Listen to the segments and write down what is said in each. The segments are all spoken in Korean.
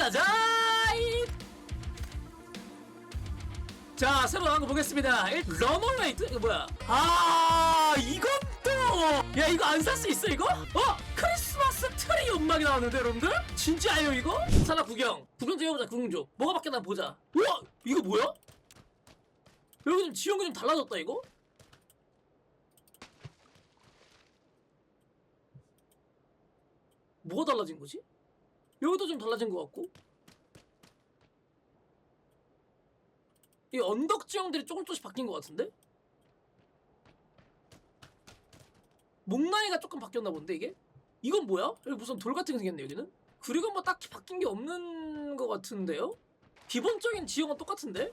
가자! 자, 새로 나온 거 보겠습니다. 일- 러머레이트? 이거 뭐야? 아, 이건 또! 야, 이거 안 살 수 있어, 이거? 어? 크리스마스 트리 연막이 나왔는데, 여러분들? 진짜예요, 이거? 산악 구경. 구경 좀 해보자, 구경 좀. 뭐가 바뀌었나 보자. 우와! 이거 뭐야? 여기 좀 지형이 좀 달라졌다, 이거? 뭐가 달라진 거지? 여기도 좀 달라진 것 같고 이 언덕 지형들이 조금 조금씩 바뀐 것 같은데? 목나이가 조금 바뀌었나 본데 이게? 이건 뭐야? 여기 무슨 돌 같은 게 생겼네 여기는? 그리고 뭐 딱히 바뀐 게 없는 것 같은데요? 기본적인 지형은 똑같은데?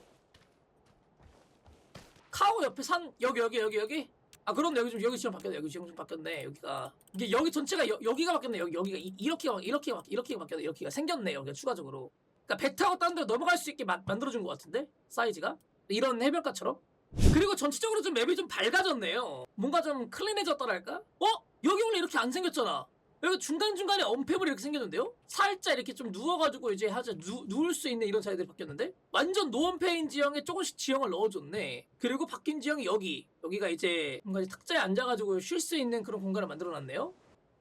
카오 옆에 산 여기 여기 여기 여기 아 그런데 여기 좀 여기 지형 바뀌었네. 여기 지형 좀 바뀌었네 여기가. 이게 여기 전체가 여, 여기가 바뀌었네. 여기 여기가 이, 이렇게 바- 이렇게 바- 이렇게 바뀌었네. 이렇게가 생겼네 여기가 추가적으로. 그러니까 배 타고 딴 데로 넘어갈 수 있게 마- 만들어준 것 같은데? 사이즈가? 이런 해변가처럼? 그리고 전체적으로 좀 맵이 좀 밝아졌네요. 뭔가 좀 클린해졌다랄까? 어? 여기 원래 이렇게 안 생겼잖아 여기 중간중간에 언패물이 이렇게 생겼는데요? 살짝 이렇게 좀 누워가지고 이제 하자 누, 누울 수 있는 이런 자리들이 바뀌었는데? 완전 노원페인 지형에 조금씩 지형을 넣어줬네 그리고 바뀐 지형이 여기 여기가 이제 뭔가 이제 탁자에 앉아가지고 쉴 수 있는 그런 공간을 만들어놨네요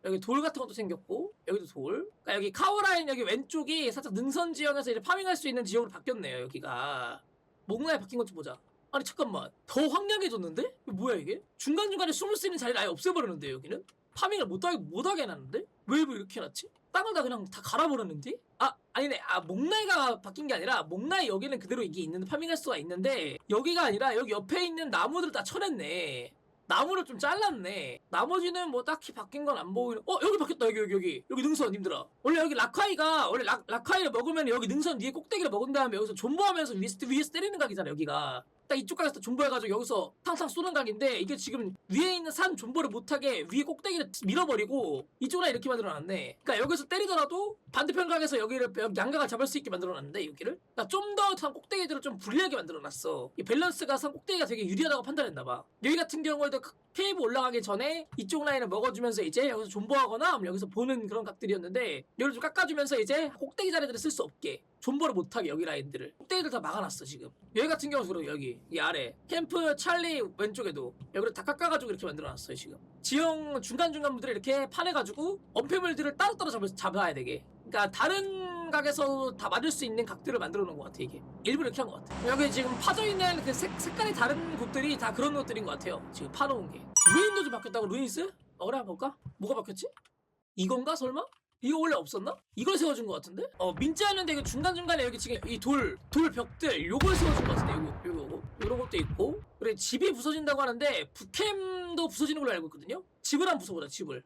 여기 돌 같은 것도 생겼고 여기도 돌 그러니까 여기 카오라인 여기 왼쪽이 살짝 능선 지형에서 이제 파밍할 수 있는 지형으로 바뀌었네요 여기가 목나에 바뀐 것 좀 보자 아니 잠깐만 더 황량해졌는데? 뭐야 이게? 중간중간에 숨을 수 있는 자리를 아예 없애버렸는데 여기는? 파밍을 못하게 못하게 해놨는데? 왜 이렇게 해놨지? 땅을 다 그냥 다 갈아버렸는데? 아 아니네. 아 목나이가 바뀐 게 아니라 목나이 여기는 그대로 이게 있는데 파밍할 수가 있는데 여기가 아니라 여기 옆에 있는 나무들을 다 쳐냈네. 나무를 좀 잘랐네. 나머지는 뭐 딱히 바뀐 건 안 보이는 어 여기 바뀌었다. 여기 여기 여기. 여기 능선 님들아. 원래 여기 라카이가 원래 라, 라카이를 먹으면 여기 능선 위에 꼭대기를 먹은 다음에 여기서 존버하면서 위에서, 위에서 때리는 각이잖아 여기가 딱 이쪽 각에서 존버해가지고 여기서 탕탕 쏘는 각인데 이게 지금 위에 있는 산 존버를 못하게 위에 꼭대기를 밀어버리고 이쪽으로 이렇게 만들어놨네. 그러니까 여기서 때리더라도 반대편 각에서 여기를 여기 양각을 잡을 수 있게 만들어놨는데 여기를? 그러니까 좀더 산 꼭대기들을 좀 불리하게 만들어놨어. 이 밸런스가 산 꼭대기가 되게 유리하다고 판단했나봐. 여기 같은 경우에도 케이브 올라가기 전에 이쪽 라인을 먹어주면서 이제 여기서 존버하거나 여기서 보는 그런 각들이었는데 여기를 좀 깎아주면서 이제 꼭대기 자리들을 쓸 수 없게 존버를 못하게 여기 라인들을. 꼭대기들 다 막아놨어 지금. 여기 같은 경우 그리고 여기. 이 아래. 캠프 찰리 왼쪽에도 여기를 다 깎아가지고 이렇게 만들어놨어요 지금. 지형 중간중간 부들을 이렇게 파내가지고 언패물들을 따로따로 잡아야 되게. 그러니까 다른 각에서 다 맞을 수 있는 각들을 만들어 놓은 것 같아 이게 일부러 이렇게 한 것 같아 여기 지금 파져 있는 그 색, 색깔이 다른 곳들이 다 그런 것들인 것 같아요 지금 파놓은 게 루인도 좀 바뀌었다고 루인스? 어 한번 볼까? 뭐가 바뀌었지? 이건가 설마? 이거 원래 없었나? 이걸 세워준 것 같은데? 어 민자였는데 이거 중간중간에 여기 지금 이 돌 돌 벽들 요걸 세워준 것 같은데 요거 요거 이런 것도 있고 그래 집이 부서진다고 하는데 북캠도 부서지는 걸로 알고 있거든요? 집을 한번 부숴보자 집을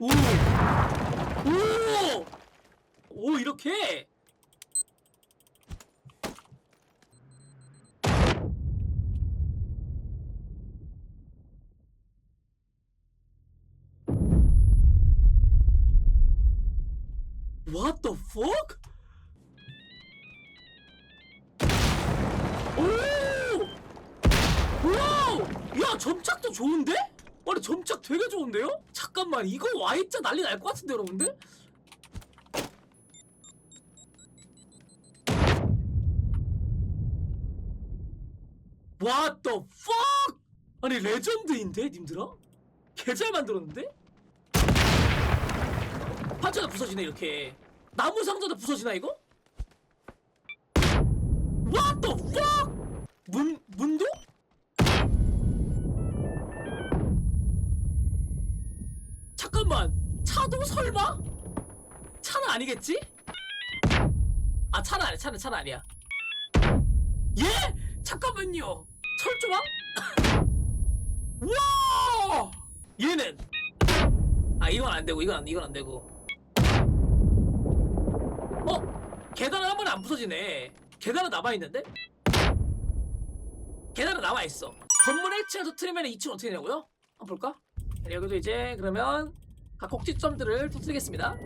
오! 오! 오, 이렇게? What? 오! 와우! 야, 점착도 좋은데? 아니, 점착 되게 좋은데요? 잠깐만, 이거 Y자 난리 날 것 같은데, 여러분들? What fuck? 아니, 레전드인데, 님들아? 개잘 만들었는데? 판자가 부서지네, 이렇게. 나무 상자도 부서지나, 이거? What fuck? 문, 문도? 잠깐만 차도 설마? 차는 아니겠지? 아 차는 아니야 차는 차는 아니야 예? 잠깐만요 철조망? 와 얘는 아 이건 안 되고 이건 안 이건 안 되고 어 계단은 한 번에 안 부서지네 계단은 남아 있는데 계단은 남아 있어 건물 1층에서 틀리면 2층 어떻게 되냐고요? 한번 볼까? 여기도 이제 그러면 각 꼭지점들을 터뜨리겠습니다.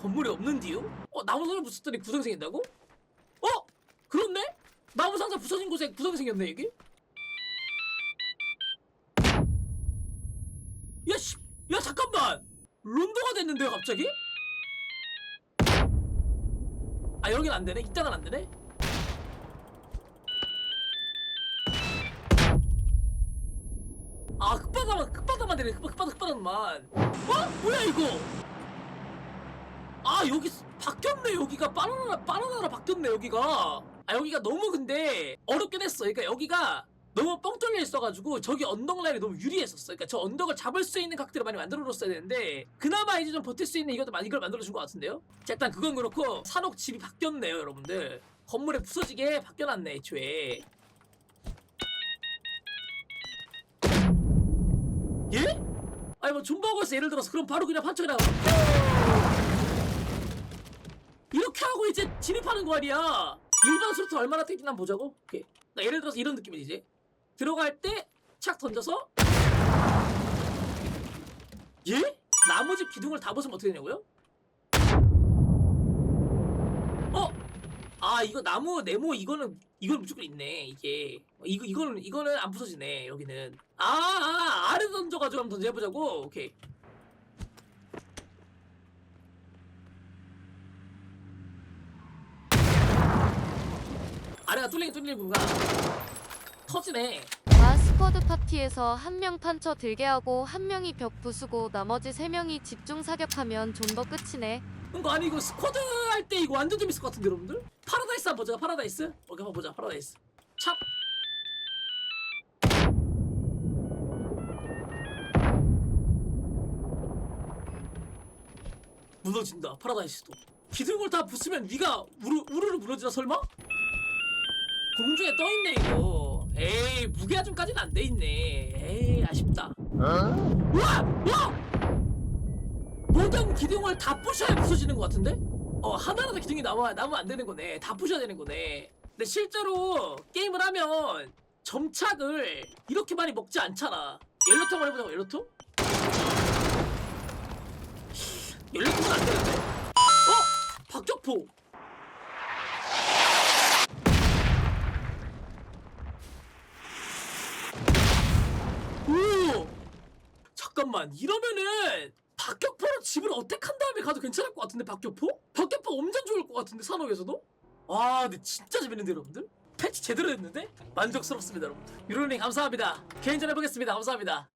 건물이 없는디요? 어 나무 상자 부쉈더니 구성 생긴다고? 어? 그렇네? 나무 상자 부서진 곳에 구성이 생겼네 여기? 야 씨, 야 잠깐만 론도가 됐는데요 갑자기? 아 여긴 안 되네 이따간 안 되네 끝바닥 끝바닥만. 어? 뭐야 이거? 아 여기 스- 바뀌었네 여기가. 바나나 바나나로 바뀌었네 여기가. 아 여기가 너무 근데 어렵긴 했어. 그러니까 여기가 너무 뻥 뚫려 있어가지고 저기 언덕 라인이 너무 유리했었어. 그러니까 저 언덕을 잡을 수 있는 각들을 많이 만들어줬어야 되는데 그나마 이제 좀 버틸 수 있는 이것도 많이 이걸 만들어준 것 같은데요? 자 일단 그건 그렇고 산옥 집이 바뀌었네요 여러분들. 건물에 부서지게 바뀌어놨네 애초에 예? 아니 뭐 존버거에서 예를 들어서 그럼 바로 그냥 판정이나 이렇게 하고 이제 진입하는 거 아니야 일반 수로트 얼마나 한번 보자고 오케이 나 예를 들어서 이런 느낌이지 이제 들어갈 때 착 던져서 예? 나머지 기둥을 다 벗으면 어떻게 되냐고요? 어? 아 이거 나무 네모 이거는 이건 무조건 있네 이게. 이거 이거는 이거는 안 부서지네 여기는. 아, 아 아래 던져가지고 한번 던져보자고. 오케이. 아래가 뚫리긴 뚫리는구나 터지네. 와 스쿼드 파티에서 한 명 판처 들게 하고 한 명이 벽 부수고 나머지 세 명이 집중 사격하면 존버 끝이네. 이거 아니 이거 스쿼드 할 때 이거 완전 재밌을 것 같은데 여러분들? 파 라다이스 한번 보자 파라다이스 오케이 한번 보자 파라다이스 찹 무너진다 파라다이스도 기둥을 다 부수면 위가 우르, 우르르 무너지나 설마? 공중에 떠있네 이거 에이 무게하중까지는 안 돼있네 에이 아쉽다 우와! 우와! 모든 기둥을 다 부셔야 부서지는 것 같은데? 어 하나라도 기둥이 나와 나면 안 되는 거네 다 부셔야 되는 거네 근데 실제로 게임을 하면 점착을 이렇게 많이 먹지 않잖아 옐로통 한번 해보자고 옐로통? 옐로통은 안 되는데? 어? 박격포 오! 잠깐만 이러면은 박격포로 집을 어택한 다음에 가도 괜찮을 것 같은데 박격포? 박격포 엄청 좋을 것 같은데 산옥에서도? 와 근데 진짜 재밌는데 여러분들? 패치 제대로 됐는데? 만족스럽습니다 여러분들 유로님 감사합니다 개인전 해보겠습니다 감사합니다